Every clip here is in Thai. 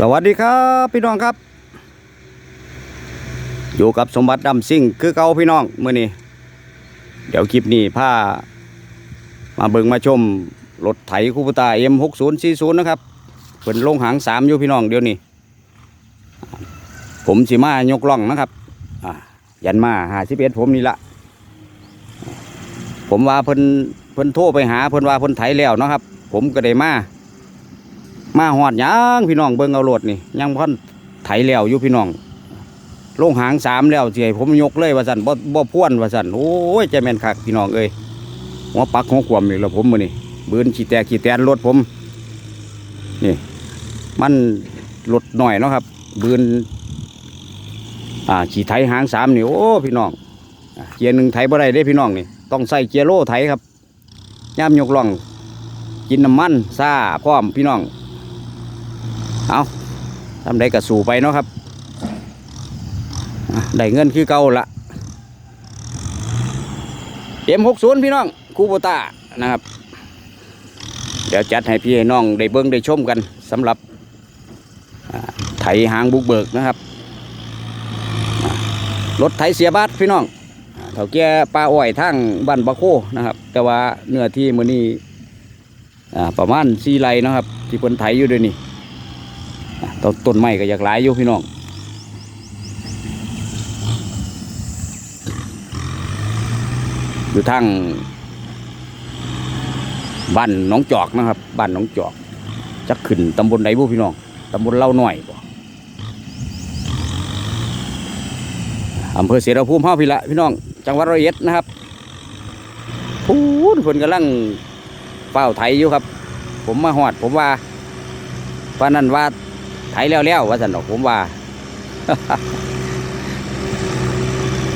สวัสดีครับพี่น้องครับ อยู่กับสมบัติดำซิ่งคือเก่าพี่น้องเมื่อนี้ เดี๋ยวคลิปนี้พามาเบิงมาชมรถไถคูปตา M6040 นย์สี่ศูนย์นะครับเพิ่นลงหางสามอยู่พี่น้องเดี๋ยวนี้ ผมสิมายกล่องนะครับยันมาหาสิบเอ็ดผมนี่ละผมว่าเพิ่นเพิ่นโทรไปหาเพิ่นว่าเพิ่นไถแล้วนะครับ ผมก็ได้มา มาหอดยังพี่น้องเบิ่งเอาโลดนี่ยังพันไถแล้วอยู่พี่น้องลงหางสามแล้วสิให้ผมยกเลยว่าสันบ่บ่พ่วนว่าสันโอ้ยใจแมนคักพี่น้องเอ้ยหัวปักหัวขวมนี่แล้วผมมือนี่บืนขี้แตกขี้แตนรถผม นี่ มันรถหน่อยเนาะครับ บืนอ่าขี่ไถหางสามนี่โอ้พี่น้องเกียร์หนึ่งไถบ่ได้เด้พี่น้องนี่ต้องใส่เกียร์โล่ไถครับย่ามยกล่องกินน้ำมันซาพร้อมพี่น้อง เอาทำได้กระสู่ไปเนาะครับได้เงินคือเก่าละเอ็มหกศูนย์พี่น้องคูโบต้านะครับ เดี๋ยวจัดให้พี่ให้น้องได้เบิ้งได้ชมกันสำหรับไถหางบุกเบิกนะครับรถไถเสียบาทพี่น้องเถ่าแก่ปลาอ้อยทั้งบ้านบะโคนะครับ แต่ว่าเนื้อที่มือนี้อ่ประมาณสี่ไร่นะครับ ที่เพิ่นไถอยู่ด้วยนี่ ต้นต้นไม้ก็อยากหลายอยู่พี่น้องอยู่ทางบ้านหนองจอกนะครับบ้านหนองจอกจักขึ้นตำบลไหนบุพี่น้องตำบลเล่าหน่อยบ่อำเภอเสรภูมิเฮาพี่ละพี่น้อง จังหวัดร้อยเอ็ดนะครับพูนคนกำลังเฝ้าไถอยู่ครับ ผมมาหอด ผมว่าปานนั้นว่า ถแล้วแล้วว่าสันดอกผมว่า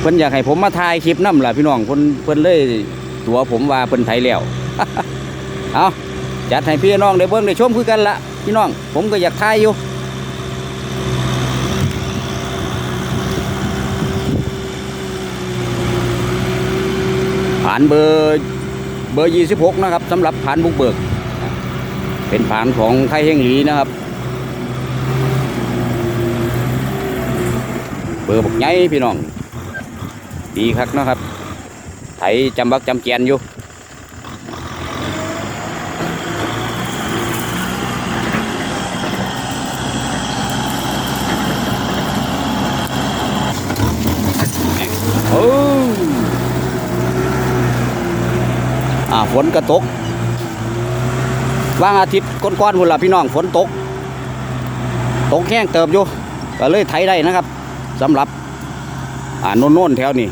เพิ่นอยากให้ผมมาถ่ายคลิปน้ำล่ะพี่น้องเพิ่นเพิ่นเลยตัวผมว่าเพิ่นไถแล้วเอาจัดให้พี่น้องได้เบิ่งได้ชมคือกันละพี่น้อง ผมก็อยากถ่ายอยู่ผ่านเบอร์เบอร์ยี่สิบหกนะครับสำหรับผ่านบุกเบิก เป็นผ่านของไทยเฮงหลีนะครับ เบอร์บกใหญ่พี่น้อง ดีคักเนะครับ ไถจำบักจำเจียนอยู่อ้อ่าฝนก็ตกว่างอาทิตย์ก้อนๆพุ่นละพี่น้องฝนตก ตกแห้งเติบอยู่ก็เลยไถได้นะครับ สำหรับอ่าโน่นๆแถวนี้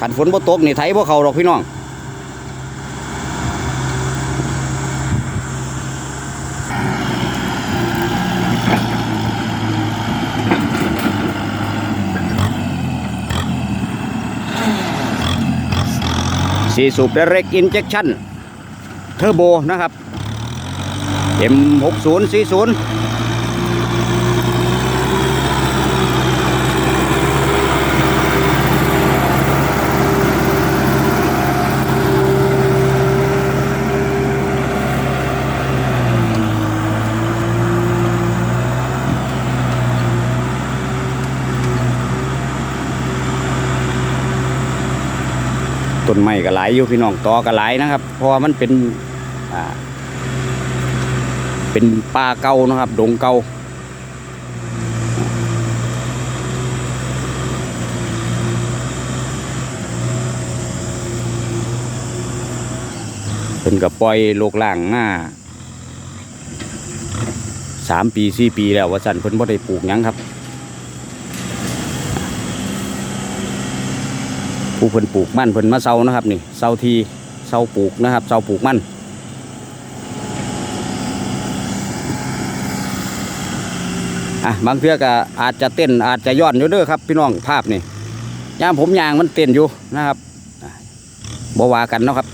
ขันฝนบ่ตกนี่ไถบ่เขาหรอกพี่น้องสี่สูบเร็กอินเจคชั่นเทอร์โบนะครับ M6040 นไม้ก็หลายอยู่พี่น้องตอก็หลายนะครับ เพราะว่ามันเป็นเป็นป่าเก่านะครับ ดงเก่าเป็นกับปล่อยโลกล่างหน้าสามปีสี่ปีแล้วว่าสันเพิ่นบ่ได้ปลูกยังครับ ผู้เพิ่นปลูกมันเพิ่นมาเซานะครับนี่เซาทีเซาปลูกนะครับเซาปลูกมันอะบางเทื่อก็อาจจะเต้นอาจจะย้อนอยู่เด้อครับ พี่น้องภาพนี่ยามผมยางมันเต้นอยู่นะครับอะบ่วากันเนาะครับ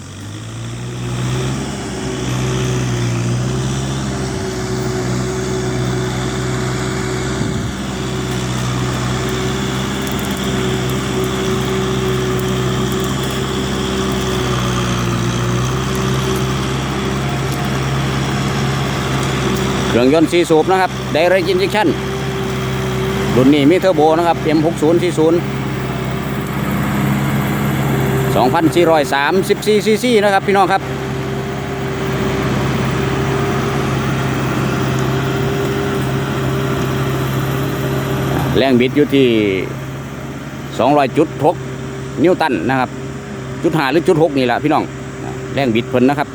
เครื่องยนต์4สูบนะครับ Direct Injection รุ่นนี้มีเทอร์โบนะครับ M6040 2,434ซีซีนะครับพี่น้องครับแรงบิดอยู่ที่ 200จุดหกนิวตันนะครับ จุดหาหรือจุดหกนี่แหละพี่น้อง แรงบิดเพิ่นนะครับ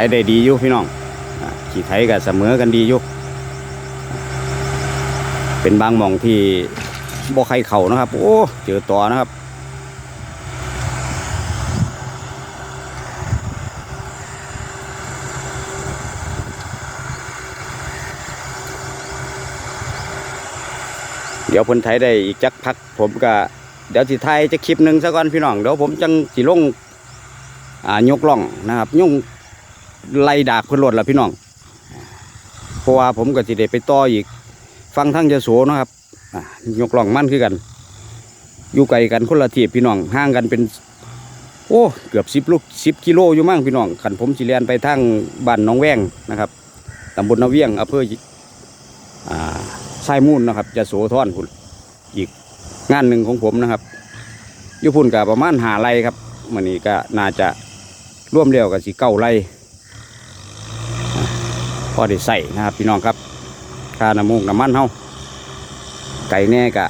ยได้ดีอยู่พี่น้องขี่ไทยกับเสมอกันดีอยู่เป็นบางหม่องที่บ่ใครเข่านะครับ โอ้เจอต่อนะครับเดี๋ยวเพิ่นไทยได้อีกจักพัก ผมก็เดี๋ยวสิไทยจะคลิปหนึ่งซะก่อนพี่น้องเดี๋ยวผมจังสิลงอ่ายกล่องนะครับยุ่ง ไล่ดากเพิ่นรถละพี่น้องเพราะว่าผมก็สิได้ไปต่ออีก ฟังทั้งจะโสนะครับยกล่องมั่นคือกัน อยู่ไกลกันคนละทีพี่น้องห่างกันเป็น โอ้เกือบสิบลูกสิบกิโลอยู่มั่งพี่น้องขันผมสิเรียนไปทางบ้านน้องแวงนะครับตำบลนาเวียงอำเภออ่าสายมูลนะครับ จะโสธรพุ่นอีกงานหนึ่งของผมนะครับอยุพุ่นกับประมาณหาไรครับมันนี้ก็น่าจะร่วมเรียวกับสีเก้าไร่ อได้ใส่นะครับพี่น้องครับค่าน้ำมูกน้ำมันเฮาไก่แน่กะ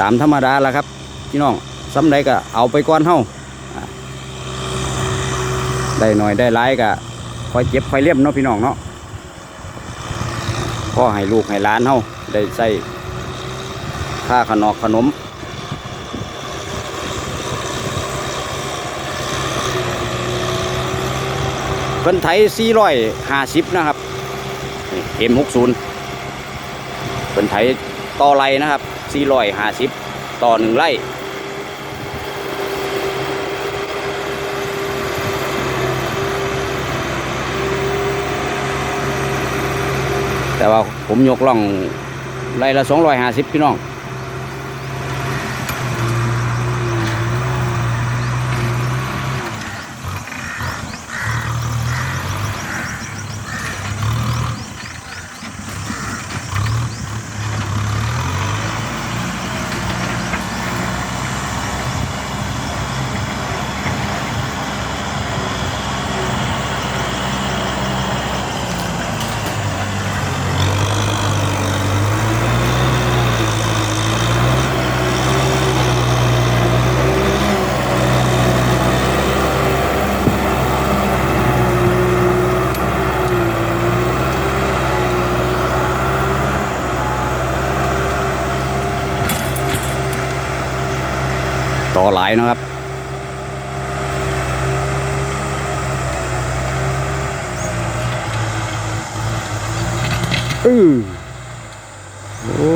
ตามธรรมดาละครับ พี่น้องซ้ำใดก็เอาไปก่อนเฮาได้หน่อยได้หลายก็คอยเจ็บคอยเลี่ยมเนาะพี่น้องเนาะพ่อให้ลูกให้ล้านเฮาได้ใส่ค่าขนอกขนม เพิ่นไถ450นะครับเอ็ม60เพิ่นไถต่อไรนะครับ450ต่อหนึ่งไร่แต่ว่าผมยกล่องไร่ละ250พี่น้อง หลายนะครับอือโอ้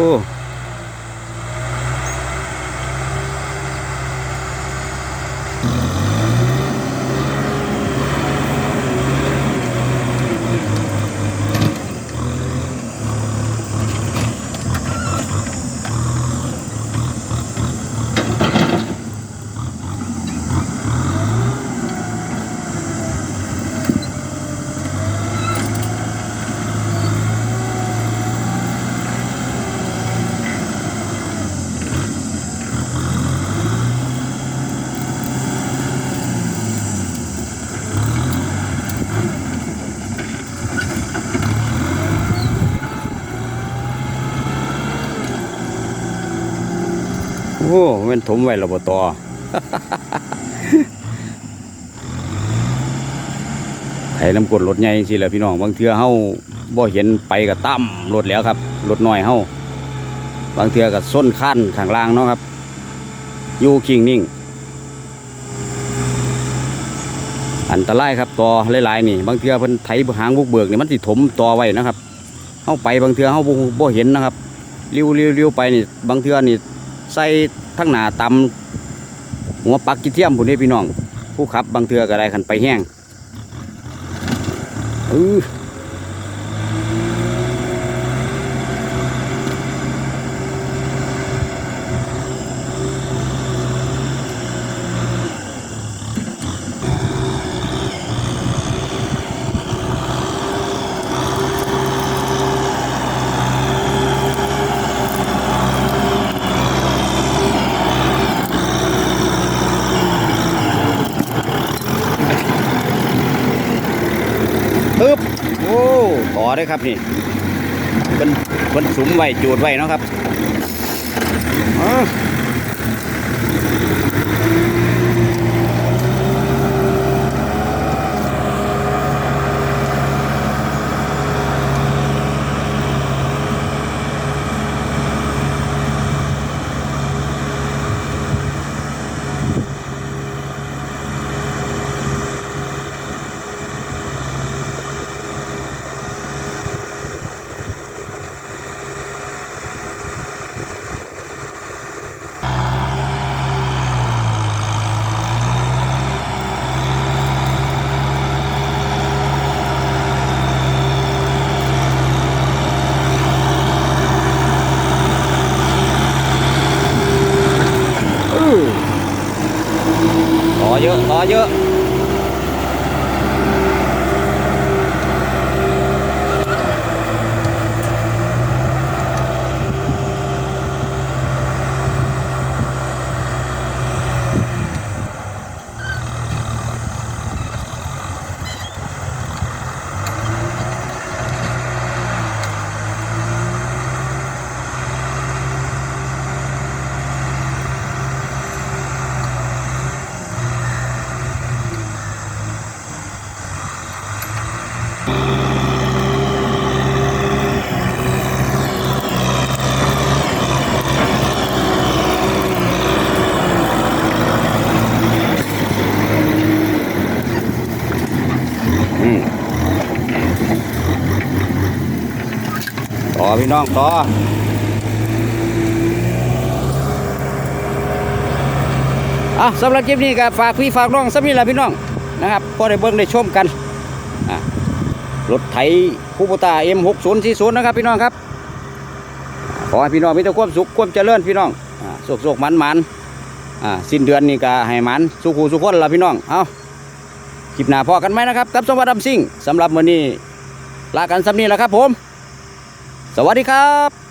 อ้แมันถมไว้ระบตอไถน้ำกดรถใหญ่สิแหละพี่น้องบางเทือเฮาบ่เห็นไปกับตั้มรถแล้วครับรถน้อยเฮาบางเทือกับส้นขั้นข้างล่างเนาะครับอยู่คิงนิ่ง อันตรายครับต่อหลายๆนี่ บางเทือเพิ่นไถหางบุกเบิกนี่มันสิถมต่อไว้นะครับเฮาไปบางเทือเฮาบ่เห็นนะครับเลี้ยวเลี้ยวไปนี่บางเทือนี่ ใส่ทั้งหนาตำหัวปักกิเทียมพุ่นนี่พี่น้อง ผู้ขับบางเทือก็ได้ขันไปแห้งอือ ปึ๊บโอ้ต่อได้ครับนี่เป็นเป็นสุมไว้จูดไว้เนาะครับอ้าอื้ พี่น้องต่ออะสำหรับคลิปนี้ก็ฝากพี่ฝากน้องสักนิดละพี่น้องนะครับพอได้เบิ่งได้ชมกันรถไถคูโบตา M6040 นะครับพี่น้องครับขอให้พี่น้องมีแต่ความสุขความเจริญพี่น้องอ่าสุขมันๆอ่าสิ้นเดือนนี้ก็ให้มันสุขูสุขคนละพี่น้องเอาคลิปหน้าพอกันไหมนะครับกับสมวัสดิ์ดำซิ่งสำหรับมื้อนี้ลากันสำนี้แหละครับผม สวัสดีครับ